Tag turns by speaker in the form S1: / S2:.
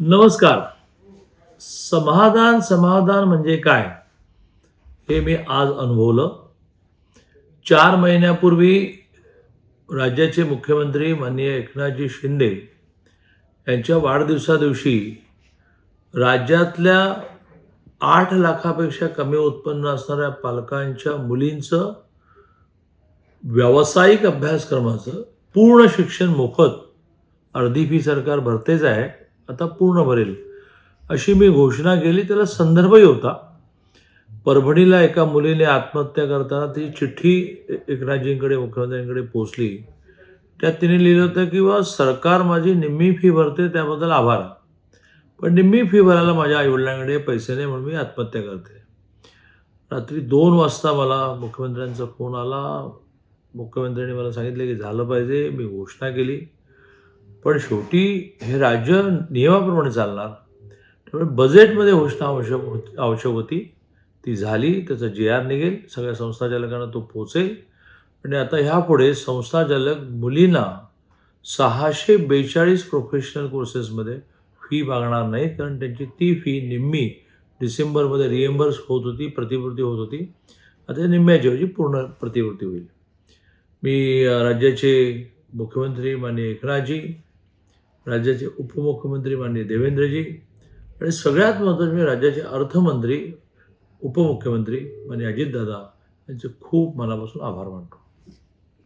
S1: नमस्कार. समाधान समाधान म्हणजे काय? हे मी आज अनुभवलं. चार महिन्यापूर्वी राज्याचे मुख्यमंत्री माननीय एकनाथजी शिंदे यांच्या वाढदिवसा दिवशी राज्यातल्या आठ लाखापेक्षा कमी उत्पन्न असणाऱ्या पालकांच्या मुलींचं व्यावसायिक अभ्यासक्रमाचं पूर्ण शिक्षण मोफत अर्धी फी सरकार भरतेच आहे. आता पूर्ण भरेल. अशी मी घोषणा केली त्याला संदर्भही होता. परभणीला एका मुलीने आत्महत्या करताना ती चिठ्ठी एकनाथजींकडे मुख्यमंत्र्यांकडे पोचली. त्यात तिने लिहिलं होतं की बा सरकार माझी निम्मी फी भरते त्याबद्दल आभार. पण निम्मी फी भरायला माझ्या आईवडिलांकडे पैसे नाही म्हणून मी आत्महत्या करते. रात्री दोन वाजता मला मुख्यमंत्र्यांचा फोन आला. मुख्यमंत्र्यांनी मला सांगितलं की झालं पाहिजे. मी घोषणा केली. पण शेवटी हे राज्य नियमाप्रमाणे चालणार. त्यामुळे बजेटमध्ये घोषणा आवश्यक होती आवश्यक होती. ती झाली त्याचा जे आर निघेल सगळ्या संस्थाचालकांना तो पोचेल आणि आता ह्यापुढे संस्थाचालक मुलींना सहाशे बेचाळीस प्रोफेशनल कोर्सेसमध्ये फी मागणार नाहीत कारण त्यांची ती फी निम्मी डिसेंबरमध्ये रिएम्बर्स होत होती प्रतिपूर्ती होत होती. आता निम्म्याच्याऐवजी पूर्ण प्रतिपूर्ती होईल. मी राज्याचे मुख्यमंत्री माननीय एकनाथजी राज्याचे उपमुख्यमंत्री माननीय देवेंद्रजी आणि सगळ्यात महत्त्वाचे मी राज्याचे अर्थमंत्री उपमुख्यमंत्री माननीय अजितदादा यांचे खूप मनापासून आभार मानतो.